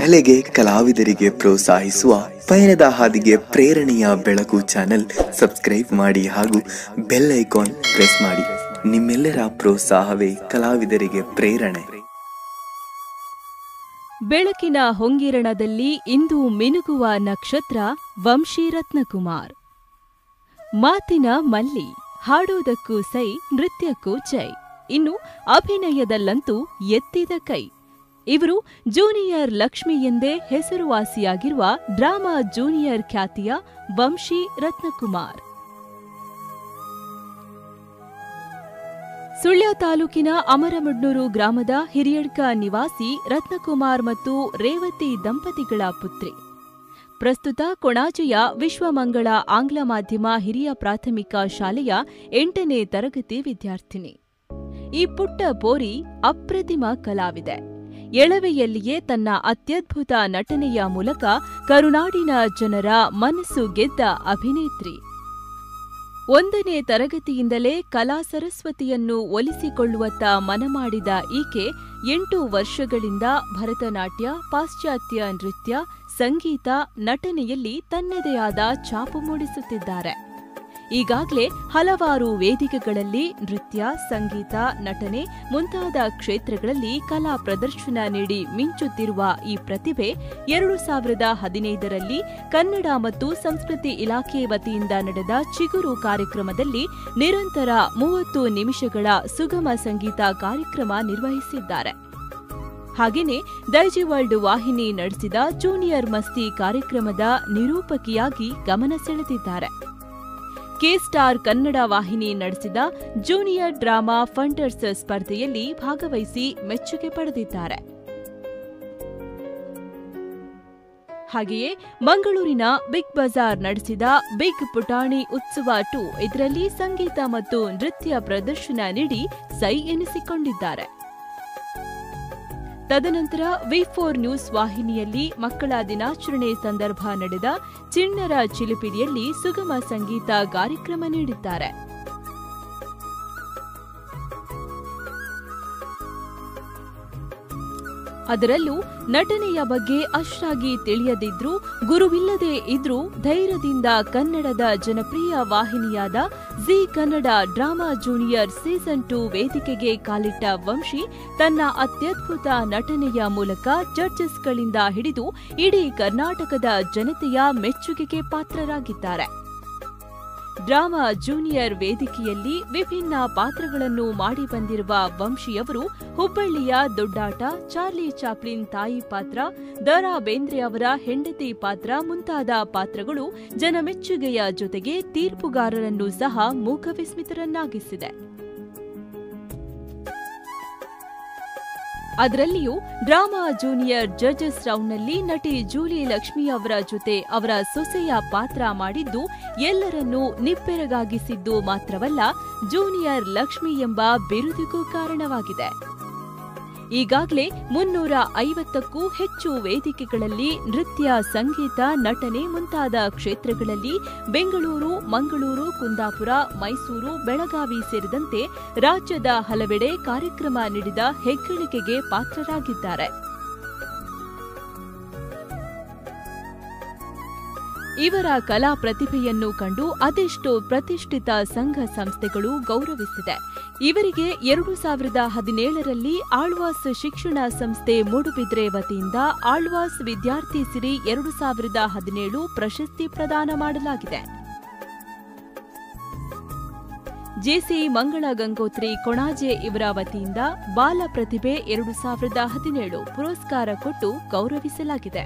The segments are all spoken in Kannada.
ಕಲೆಗೆ ಕಲಾವಿದರಿಗೆ ಪ್ರೋತ್ಸಾಹಿಸುವ ಪಯಣದ ಹಾದಿಗೆ ಪ್ರೇರಣೆಯ ಬೆಳಕು ಚಾನೆಲ್ ಸಬ್ಸ್ಕ್ರೈಬ್ ಮಾಡಿ ಹಾಗೂ ಬೆಲ್ ಐಕಾನ್ ಪ್ರೆಸ್ ಮಾಡಿ. ನಿಮ್ಮೆಲ್ಲರ ಪ್ರೋತ್ಸಾಹವೇ ಕಲಾವಿದರಿಗೆ ಪ್ರೇರಣೆ. ಬೆಳಕಿನ ಹೊಂಗಿರಣದಲ್ಲಿ ಇಂದು ಮಿನುಗುವ ನಕ್ಷತ್ರ ವಂಶಿ ರತ್ನಕುಮಾರ್ ಮಾತಿನ ಮಲ್ಲಿ, ಹಾಡೋದಕ್ಕೂ ಸೈ, ನೃತ್ಯಕ್ಕೂ ಜೈ. ಇನ್ನು ಅಭಿನಯದಲ್ಲಂತೂ ಎತ್ತಿದ ಕೈ. ಇವರು ಜೂನಿಯರ್ ಲಕ್ಷ್ಮಿ ಎಂದೇ ಹೆಸರುವಾಸಿಯಾಗಿರುವ ಡ್ರಾಮಾ ಜೂನಿಯರ್ ಖ್ಯಾತಿಯ ವಂಶಿ ರತ್ನಕುಮಾರ್. ಸುಳ್ಯ ತಾಲೂಕಿನ ಅಮರಮಡ್ನೂರು ಗ್ರಾಮದ ಹಿರಿಯಡ್ಕ ನಿವಾಸಿ ರತ್ನಕುಮಾರ್ ಮತ್ತು ರೇವತಿ ದಂಪತಿಗಳ ಪುತ್ರಿ. ಪ್ರಸ್ತುತ ಕೊಣಾಜೆಯ ವಿಶ್ವಮಂಗಳ ಆಂಗ್ಲ ಮಾಧ್ಯಮ ಹಿರಿಯ ಪ್ರಾಥಮಿಕ ಶಾಲೆಯ ಎಂಟನೇ ತರಗತಿ ವಿದ್ಯಾರ್ಥಿನಿ. ಈ ಪುಟ್ಟ ಪೋರಿ ಅಪ್ರತಿಮ ಕಲಾವಿದೆ. ಎಳವೆಯಲ್ಲಿಯೇ ತನ್ನ ಅತ್ಯದ್ಭುತ ನಟನೆಯ ಮೂಲಕ ಕರುನಾಡಿನ ಜನರ ಮನಸ್ಸು ಗೆದ್ದ ಅಭಿನೇತ್ರಿ. ಒಂದನೇ ತರಗತಿಯಿಂದಲೇ ಕಲಾ ಸರಸ್ವತಿಯನ್ನು ಒಲಿಸಿಕೊಳ್ಳುವತ್ತ ಮನಮಾಡಿದ ಈಕೆ ಎಂಟು ವರ್ಷಗಳಿಂದ ಭರತನಾಟ್ಯ, ಪಾಶ್ಚಾತ್ಯ ನೃತ್ಯ, ಸಂಗೀತ, ನಟನೆಯಲ್ಲಿ ತನ್ನದೇ ಆದ ಛಾಪು ಮೂಡಿಸುತ್ತಿದ್ದಾರೆ. ಈಗಾಗಲೇ ಹಲವಾರು ವೇದಿಕೆಗಳಲ್ಲಿ ನೃತ್ಯ, ಸಂಗೀತ, ನಟನೆ ಮುಂತಾದ ಕ್ಷೇತ್ರಗಳಲ್ಲಿ ಕಲಾ ಪ್ರದರ್ಶನ ನೀಡಿ ಮಿಂಚುತ್ತಿರುವ ಈ ಪ್ರತಿಭೆ ಎರಡು ಸಾವಿರದ ಹದಿನೈದರಲ್ಲಿ ಕನ್ನಡ ಮತ್ತು ಸಂಸ್ಕೃತಿ ಇಲಾಖೆ ವತಿಯಿಂದ ನಡೆದ ಚಿಗುರು ಕಾರ್ಯಕ್ರಮದಲ್ಲಿ ನಿರಂತರ ಮೂವತ್ತು ನಿಮಿಷಗಳ ಸುಗಮ ಸಂಗೀತ ಕಾರ್ಯಕ್ರಮ ನಿರ್ವಹಿಸಿದ್ದಾರೆ. ಹಾಗೆಯೇ ದೈಜಿ ವರ್ಲ್ಡ್ ವಾಹಿನಿ ನಡೆಸಿದ ಜೂನಿಯರ್ ಮಸ್ತಿ ಕಾರ್ಯಕ್ರಮದ ನಿರೂಪಕಿಯಾಗಿ ಗಮನ ಸೆಳೆದಿದ್ದಾರೆ. ಕೆ ಸ್ಟಾರ್ ಕನ್ನಡ ವಾಹಿನಿ ನಡೆಸಿದ ಜೂನಿಯರ್ ಡ್ರಾಮಾ ಫಂಡರ್ಸ್ ಸ್ಪರ್ಧೆಯಲ್ಲಿ ಭಾಗವಹಿಸಿ ಮೆಚ್ಚುಗೆ ಪಡೆದಿದ್ದಾರೆ. ಹಾಗೆಯೇ ಮಂಗಳೂರಿನ ಬಿಗ್ ಬಜಾರ್ ನಡೆಸಿದ ಬಿಗ್ ಪುಟಾಣಿ ಉತ್ಸವ ಟು ಇದರಲ್ಲಿ ಸಂಗೀತ ಮತ್ತು ನೃತ್ಯ ಪ್ರದರ್ಶನ ನೀಡಿ ಸೈ ಎನಿಸಿಕೊಂಡಿದ್ದಾರೆ. ತದನಂತರ ವಿ ಫೋರ್ ನ್ಯೂಸ್ ವಾಹಿನಿಯಲ್ಲಿ ಮಕ್ಕಳ ದಿನಾಚರಣೆ ಸಂದರ್ಭ ನಡೆದ ಚಿಣ್ಣರ ಚಿಲಿಪಿಡಿಯಲ್ಲಿ ಸುಗಮ ಸಂಗೀತ ಕಾರ್ಯಕ್ರಮ ನೀಡಿದ್ದಾರೆ. ಅದರಲ್ಲೂ ನಟನೆಯ ಬಗ್ಗೆ ಅಷ್ಟಾಗಿ ತಿಳಿಯದಿದ್ರೂ, ಗುರುವಿಲ್ಲದೆ ಇದ್ರೂ ಧೈರ್ಯದಿಂದ ಕನ್ನಡದ ಜನಪ್ರಿಯ ವಾಹಿನಿಯಾದ Zee Kannada drama junior season two ವೇದಿಕೆಗೆ ಕಾಲಿಟ್ಟ ವಂಶಿ ತನ್ನ ಅತ್ಯದ್ಭುತ ನಟನೆಯ ಮೂಲಕ ಜಡ್ಜಸ್ಗಳಿಂದ ಹಿಡಿದು ಇಡೀ ಕರ್ನಾಟಕದ ಜನತೆಯ ಮೆಚ್ಚುಗೆಗೆ ಪಾತ್ರರಾಗಿದ್ದಾರೆ. ಡ್ರಾಮಾ ಜೂನಿಯರ್ ವೇದಿಕೆಯಲ್ಲಿ ವಿಭಿನ್ನ ಪಾತ್ರಗಳನ್ನು ಮಾಡಿ ಬಂದಿರುವ ವಂಶಿಯವರು ಹುಬ್ಬಳ್ಳಿಯ ದೊಡ್ಡಾಟ, ಚಾರ್ಲಿ ಚಾಪ್ಲಿನ್ ತಾಯಿ ಪಾತ್ರ, ದರಾ ಬೇಂದ್ರೆ ಅವರ ಹೆಂಡತಿ ಪಾತ್ರ ಮುಂತಾದ ಪಾತ್ರಗಳು ಜನಮೆಚ್ಚುಗೆಯ ಜೊತೆಗೆ ತೀರ್ಪುಗಾರರನ್ನು ಸಹ ಮೂಕವಿಸ್ಮಿತರನ್ನಾಗಿಸಿದೆ ಅದರಲ್ಲಿಯೂ ಡ್ರಾಮಾ ಜೂನಿಯರ್ ಜಡ್ಜಸ್ ರೌಂಡ್ನಲ್ಲಿ ನಟಿ ಜೂಲಿ ಲಕ್ಷ್ಮಿ ಅವರ ಜೊತೆ ಅವರ ಸೊಸೆಯ ಪಾತ್ರ ಮಾಡಿದ್ದು, ಎಲ್ಲರನ್ನೂ ನಿಪ್ಪೆರಗಾಗಿಸಿದ್ದು ಮಾತ್ರವಲ್ಲ, ಜೂನಿಯರ್ ಲಕ್ಷ್ಮಿ ಎಂಬ ಬಿರುದಿಗೂ ಕಾರಣವಾಗಿದೆ. ಈಗಾಗಲೇ ಮುನ್ನೂರ ಐವತ್ತಕ್ಕೂ ಹೆಚ್ಚು ವೇದಿಕೆಗಳಲ್ಲಿ ನೃತ್ಯ, ಸಂಗೀತ, ನಟನೆ ಮುಂತಾದ ಕ್ಷೇತ್ರಗಳಲ್ಲಿ ಬೆಂಗಳೂರು, ಮಂಗಳೂರು, ಕುಂದಾಪುರ, ಮೈಸೂರು, ಬೆಳಗಾವಿ ಸೇರಿದಂತೆ ರಾಜ್ಯದ ಹಲವೆಡೆ ಕಾರ್ಯಕ್ರಮ ನೀಡಿದ ಹೆಗ್ಗಳಿಕೆಗೆ ಪಾತ್ರರಾಗಿದ್ದಾರೆ. ಇವರ ಕಲಾ ಪ್ರತಿಭೆಯನ್ನು ಕಂಡು ಅದೆಷ್ಟೋ ಪ್ರತಿಷ್ಠಿತ ಸಂಘ ಸಂಸ್ಥೆಗಳು ಗೌರವಿಸಿದೆ. ಇವರಿಗೆ ಎರಡು ಸಾವಿರದ ಹದಿನೇಳರಲ್ಲಿ ಆಳ್ವಾಸ್ ಶಿಕ್ಷಣ ಸಂಸ್ಥೆ ಮೂಡುಬಿದ್ರೆ ವತಿಯಿಂದ ಆಳ್ವಾಸ್ ವಿದ್ಯಾರ್ಥಿ ಸಿರಿ ಎರಡು ಸಾವಿರದ ಹದಿನೇಳು ಪ್ರಶಸ್ತಿ ಪ್ರದಾನ ಮಾಡಲಾಗಿದೆ. ಜೆಸಿ ಮಂಗಳ ಗಂಗೋತ್ರಿ ಕೊಣಾಜೆ ಇವರ ವತಿಯಿಂದ ಬಾಲ ಪ್ರತಿಭೆ ಎರಡು ಸಾವಿರದ ಹದಿನೇಳು ಪುರಸ್ಕಾರ ಕೊಟ್ಟು ಗೌರವಿಸಲಾಗಿದೆ.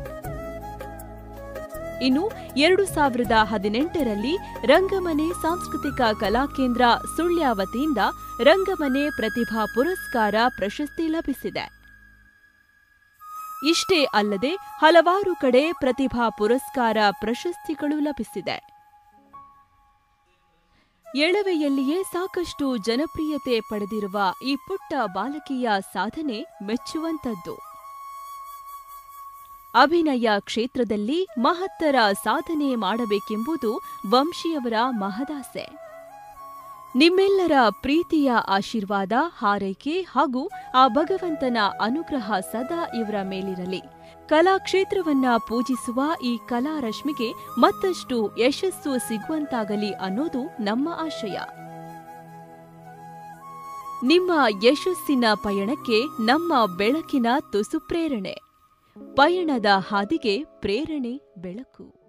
ಇನ್ನು ಎರಡು ಸಾವಿರದ ಹದಿನೆಂಟರಲ್ಲಿ ರಂಗಮನೆ ಸಾಂಸ್ಕೃತಿಕ ಕಲಾಕೇಂದ್ರ ಸುಳ್ಯ ವತಿಯಿಂದ ರಂಗಮನೆ ಪ್ರತಿಭಾ ಪುರಸ್ಕಾರ ಪ್ರಶಸ್ತಿ ಲಭಿಸಿದೆ. ಇಷ್ಟೇ ಅಲ್ಲದೆ ಹಲವಾರು ಕಡೆ ಪ್ರತಿಭಾ ಪುರಸ್ಕಾರ ಪ್ರಶಸ್ತಿಗಳು ಲಭಿಸಿದೆ. ಎಳವೆಯಲ್ಲಿಯೇ ಸಾಕಷ್ಟು ಜನಪ್ರಿಯತೆ ಪಡೆದಿರುವ ಈ ಪುಟ್ಟ ಬಾಲಕಿಯ ಸಾಧನೆ ಮೆಚ್ಚುವಂತದ್ದು ಅಭಿನಯ ಕ್ಷೇತ್ರದಲ್ಲಿ ಮಹತ್ತರ ಸಾಧನೆ ಮಾಡಬೇಕೆಂಬುದು ವಂಶಿಯವರ ಮಹದಾಸೆ. ನಿಮ್ಮೆಲ್ಲರ ಪ್ರೀತಿಯ ಆಶೀರ್ವಾದ, ಹಾರೈಕೆ ಹಾಗೂ ಆ ಭಗವಂತನ ಅನುಗ್ರಹ ಸದಾ ಇವರ ಮೇಲಿರಲಿ. ಕಲಾಕ್ಷೇತ್ರವನ್ನ ಪೂಜಿಸುವ ಈ ಕಲಾರಶ್ಮಿಗೆ ಮತ್ತಷ್ಟು ಯಶಸ್ಸು ಸಿಗುವಂತಾಗಲಿ ಅನ್ನೋದು ನಮ್ಮ ಆಶಯ. ನಿಮ್ಮ ಯಶಸ್ಸಿನ ಪಯಣಕ್ಕೆ ನಮ್ಮ ಬೆಳಕಿನ ತುಸು ಪ್ರೇರಣೆ. ಪಯಣದ ಹಾದಿಗೆ ಪ್ರೇರಣೆ ಬೆಳಕು.